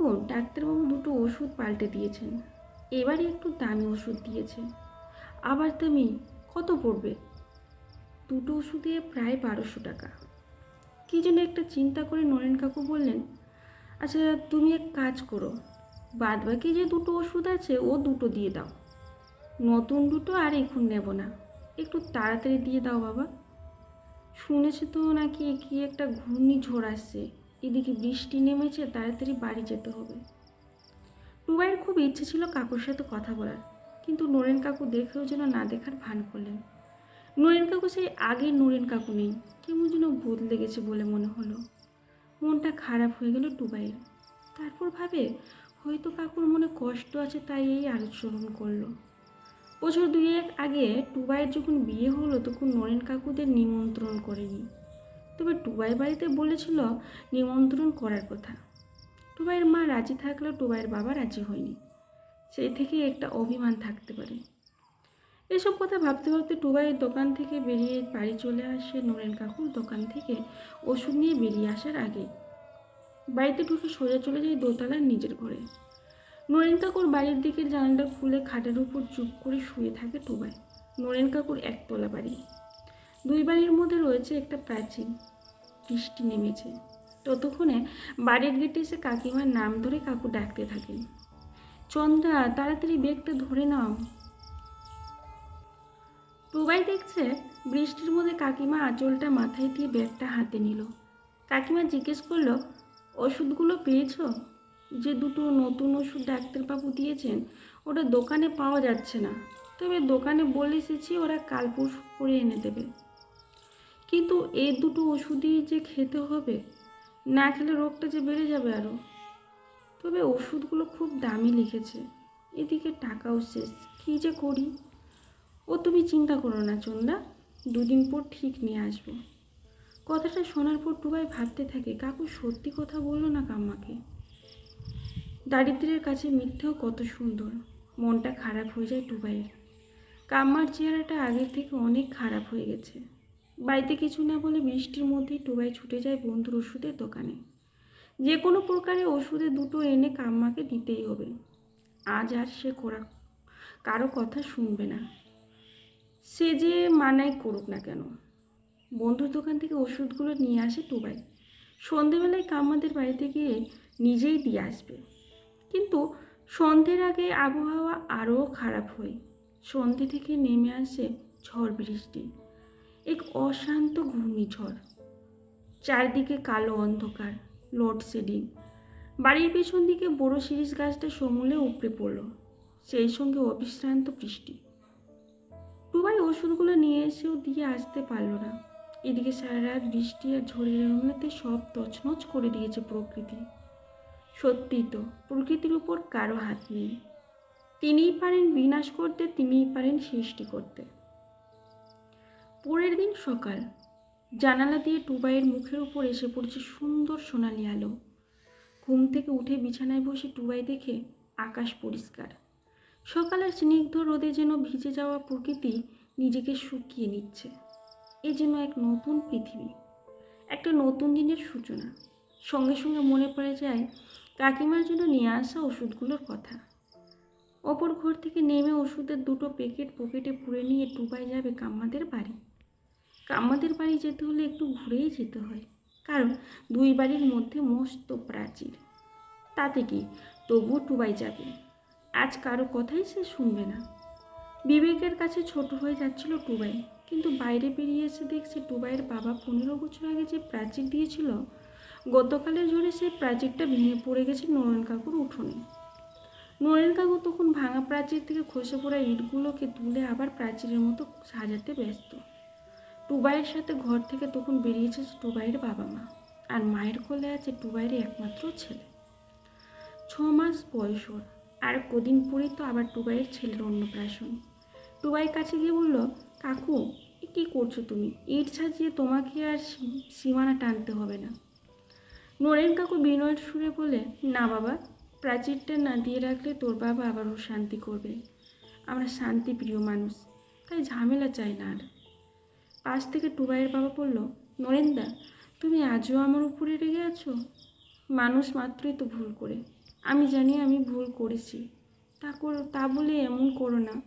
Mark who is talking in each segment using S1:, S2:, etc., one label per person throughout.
S1: কাকু ডাক্তারবাবু দুটো ওষুধ পাল্টে দিয়েছেন। এবারে একটু দামি ওষুধ দিয়েছে। আবার তুমি কত পড়বে? দুটো ওষুধে প্রায় বারোশো টাকা। কী যেন একটা চিন্তা করে নরেন কাকু বললেন আচ্ছা তুমি এক কাজ করো। বাদ বাকি যে দুটো ওষুধ আছে, ও দুটো দিয়ে দাও। নতুন দুটো আর এখন নেব না। একটু তাড়াতাড়ি দিয়ে দাও বাবা। শুনেছে তো নাকি কি একটা ঘূর্ণিঝড় আসছে। এদিকে বৃষ্টি নেমেছে, তাড়াতাড়ি বাড়ি যেতে হবে। টুবাইয়ের খুব ইচ্ছে ছিল কাকুর সাথে কথা বলার, কিন্তু নরেন কাকু দেখেও যেন না দেখার ভান করলেন। নরেন কাকু সেই আগে নরেন কাকু নেই, কেমন যেন বদলে গেছে বলে মনে হলো। মনটা খারাপ হয়ে গেল টুবাইয়ের। তারপর ভাবে, হয়তো কাকুর মনে কষ্ট আছে তাই এই আলোচরণ করল। বছর দুয়েক আগে টুবাইয়ের যখন বিয়ে হলো, তখন নরেন কাকুদের নিমন্ত্রণ করেনি। তবে টুবাই বাড়িতে বলেছিল নিমন্ত্রণ করার কথা। টুবাইয়ের মা রাজি থাকলেও টুবাইয়ের বাবা রাজি হয়নি। সেই থেকে একটা অভিমান থাকতে পারে। এসব কথা ভাবতে ভাবতে টুবাইয়ের দোকান থেকে বেরিয়ে বাড়ি চলে আসে নরেন কাকুর দোকান থেকে ওষুধ নিয়ে বেরিয়ে আসার আগে। বাড়িতে ঢুকে সোজা চলে যায় দোতলার নিজের ঘরে। নরেন কাকুর বাড়ির দিকের জানালাটা খুলে খাটের উপর চুপ করে শুয়ে থাকে টুবাই। নরেন কাকুর একতলা বাড়ি। দুই বাড়ির মধ্যে রয়েছে একটা প্রাচীন। বৃষ্টি নেমেছে। ততক্ষণে বাড়ির গেটে এসে কাকিমার নাম ধরে কাকু ডাকতে থাকেন। চন্দ্রা, তাড়াতাড়ি ব্যাগটা ধরে নাও। টুবাই দেখছে বৃষ্টির মধ্যে কাকিমা আঁচলটা মাথায় দিয়ে ব্যাগটা হাতে নিল। কাকিমা জিজ্ঞেস করল, ওষুধগুলো পেয়েছ? যে দুটো নতুন ওষুধ ডাক্তারবাবু দিয়েছেন, ওটা দোকানে পাওয়া যাচ্ছে না। তবে দোকানে বলে এসেছি ওরা কাল পরশু করে এনে দেবে। কিন্তু এই দুটো ওষুধই যে খেতে হবে, না খেলে রোগটা যে বেড়ে যাবে আরও তবে ওষুধগুলো খুব দামি লিখেছে। এদিকে টাকাও শেষ। কী যে করি? ও তুমি চিন্তা করো না, চন্দা। দুদিন পর ঠিক নিয়ে আসব। কথাটা শোনার পর টুবাই ভাবতে থাকে, কাকু সত্যি কথা বলল না কাম্মাকে? দারিদ্রের কাছে মিথ্যেও কত সুন্দর। মনটা খারাপ হয়ে যায় টুবাইয়ের। কাম্মার চেহারাটা আগের থেকে অনেক খারাপ হয়ে গেছে। বাড়িতে কিছু না বলে বৃষ্টির মধ্যেই টুবাই ছুটে যায় বন্ধুর ওষুধের দোকানে। যে কোনো প্রকারে ওষুধে দুটো এনে কাম্মাকে দিতেই হবে। আজ আর সে করা, কারও কথা শুনবে না। সে যে মানাই করুক না কেন? বন্ধুর দোকান থেকে ওষুধগুলো নিয়ে আসে টুবাই সন্ধেবেলায় কাম্মাদের বাড়িতে গিয়ে নিজেই দিয়ে আসবে। কিন্তু সন্ধ্যের আগে আবহাওয়া আরও খারাপ হয়। সন্ধে থেকে নেমে আসে ঝড় বৃষ্টি। এক অশান্ত ঘূর্ণিঝড়। চারদিকে কালো অন্ধকার লোডশেডিং বাড়ির পেছন দিকে বড় শিরিষ গাছটা সমূলে উপড়ে পড়ল। সেই সঙ্গে অবিশ্রান্ত বৃষ্টি। টুবাই ওষুধগুলো নিয়ে এসেও দিয়ে আসতে পারল না। এদিকে সারা রাত বৃষ্টি আর ঝড়ের এমনিতে সব তছনছ করে দিয়েছে প্রকৃতি। সত্যি তো, প্রকৃতির উপর কারও হাত নেই। তিনিই পারেন বিনাশ করতে, তিনিই পারেন সৃষ্টি করতে। পরের দিন সকাল। জানালা দিয়ে টুবাইয়ের মুখের উপর এসে পড়েছে সুন্দর সোনালি আলো। ঘুম থেকে উঠে বিছানায় বসে টুবাই দেখে আকাশ পরিষ্কার। সকালের স্নিগ্ধ রোদে যেন ভিজে যাওয়া প্রকৃতি নিজেকে শুকিয়ে নিচ্ছে। এ যেন এক নতুন পৃথিবী। একটা নতুন দিনের সূচনা। সঙ্গে সঙ্গে মনে পড়ে যায়, কাকিমার জন্য নিয়ে আসা ওষুধগুলোর কথা। অপর ঘর থেকে নেমে ওষুধের দুটো প্যাকেট পকেটে পুরে নিয়ে টুবাই যাবে কাম্মাদের বাড়ি। কাম্মাদের বাড়ি যেতে হলে একটু ঘুরেই যেতে হয়। কারণ দুই বাড়ির মধ্যে মস্ত প্রাচীর। তাতে কি? তবুও টুবাই যাবে। আজ কারও কথাই সে শুনবে না। বিবেকের কাছে ছোট হয়ে যাচ্ছিল টুবাই। কিন্তু বাইরে বেরিয়ে এসে দেখছে টুবাইয়ের বাবা পনেরো বছর আগে যে প্রাচীর দিয়েছিল, গতকালের ঝড়ে সেই প্রাচীরটা ভেঙে পড়ে গেছে নরেন কাকুর উঠোনে। নরেন কাকু তখন ভাঙা প্রাচীর থেকে খসে পড়া ইটগুলোকে তুলে আবার প্রাচীরের মতো সাজাতে ব্যস্ত। টুবাইয়ের সাথে ঘর থেকে তখন বেরিয়েছে টুবাইয়ের বাবা মা। আর মায়ের কোলে আছে টুবাইয়ের একমাত্র ছেলে। ছ মাস বয়স ওর। আর কদিন পরেই তো আবার টুবাইয়ের ছেলের অন্নপ্রাশন। টুবাইয়ের কাছে গিয়ে বলল, কাকু কী করছ তুমি? ইট সাজিয়ে তোমাকে আর সীমানা টানতে হবে না। নরেন কাকু বিনয়ের সুরে বলে, না বাবা, প্রাচীরটা না দিয়ে রাখলে তোর বাবা আবারও শান্তি করবে। আমরা শান্তি প্রিয় মানুষ, তাই ঝামেলা চাই না আর। পাশ থেকে টুবাইয়ের বাবা বলল, নরেন্দা, তুমি আজও আমার উপরে রেগে আছো? মানুষ মাত্রই তো ভুল করে। আমি জানি আমি ভুল করেছি। তা করো, তা বলে এমন করো না।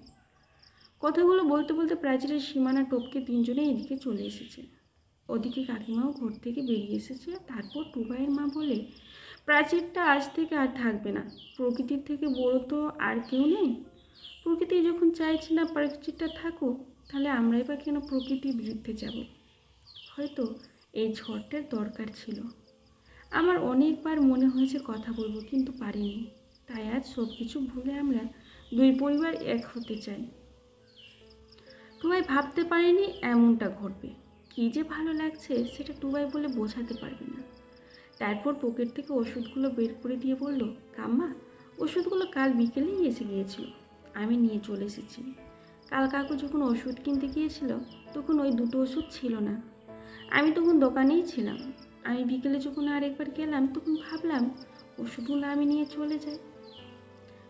S1: কথাগুলো বলতে বলতে প্রাচীরের সীমানা টপকে তিনজনে এদিকে চলে এসেছে। ওদিকে কাকিমাও ঘর থেকে বেরিয়ে এসেছে। তারপর টুবাইয়ের মা বলে, প্রাচীরটা আজ থেকে আর থাকবে না। প্রকৃতির থেকে বড় তো আর কেউ নেই। প্রকৃতি যখন চাইছে না প্রাচীরটা থাকুক তাহলে আমরাই বা কেন প্রকৃতির বিরুদ্ধে যাব? হয়তো এই ঝড়টার দরকার ছিল। আমার অনেকবার মনে হয়েছে কথা বলব, কিন্তু পারিনি। তাই আজ সব কিছু ভুলে আমরা দুই পরিবার এক হতে চাই। টুবাই ভাবতে পারেনি এমনটা ঘটবে। কী যে ভালো লাগছে সেটা টুবাই বলে বোঝাতে পারবে না। তারপর পকেট থেকে ওষুধগুলো বের করে দিয়ে বলল, কাম্মা, ওষুধগুলো কাল বিকেলেই এসে গিয়েছিল। আমি নিয়ে চলে এসেছি। কাল কাকু যখন ওষুধ কিনতে গিয়েছিল, তখন ওই দুটো ওষুধ ছিল না। আমি তখন দোকানেই ছিলাম। আমি বিকেলে যখন আরেকবার গেলাম, তখন ভাবলাম, ওষুধগুলো আমি নিয়ে চলে যাই।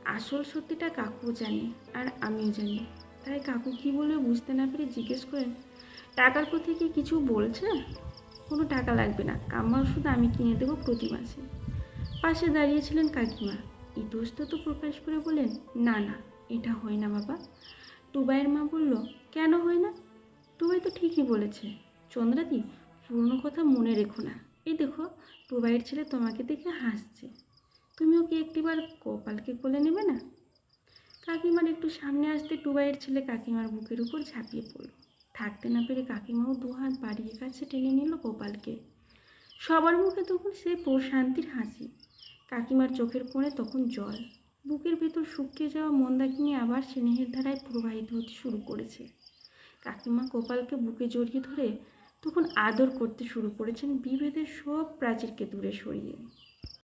S1: আসল সত্যিটা কাকু জানে, আর আমিও জানি। তাই কাকু কি বলবে বুঝতে না পেরে জিজ্ঞেস করেন টাকার কথা কি কিছু বলছে? কোনো টাকা লাগবে না, কাম্মা ওষুধ আমি কিনে দেবো প্রতি মাসে। পাশে দাঁড়িয়েছিলেন কাকিমা। ইতস্তত প্রকাশ করে বলেন না না, এটা হয় না বাবা। টুবাইয়ের মা বলল, কেন হয় না? টুবাই তো ঠিকই বলেছে। চন্দ্রাদি, পুরনো কথা মনে রেখো না। এই দেখো টুবাইয়ের ছেলে তোমাকে দেখে হাসছে। তুমিও কি একটিবার কপালকে কোলে নেবে না? কাকিমার একটু সামনে আসতে টুবাইয়ের ছেলে কাকিমার বুকের উপর ঝাঁপিয়ে পড়ল। থাকতে না পেরে কাকিমাও দু হাত বাড়িয়ে কাছে টেনে নিল গোপালকে সবার মুখে তখন সেই প্রশান্তির হাসি। কাকিমার চোখের কোণে তখন জল। বুকের ভেতর শুকিয়ে যাওয়া মন্দাকিনী আবার স্নেহের ধারায় প্রবাহিত হতে শুরু করেছে। কাকিমা গোপালকে বুকে জড়িয়ে ধরে তখন আদর করতে শুরু করেছেন বিভেদের সব প্রাচীরকে দূরে সরিয়ে।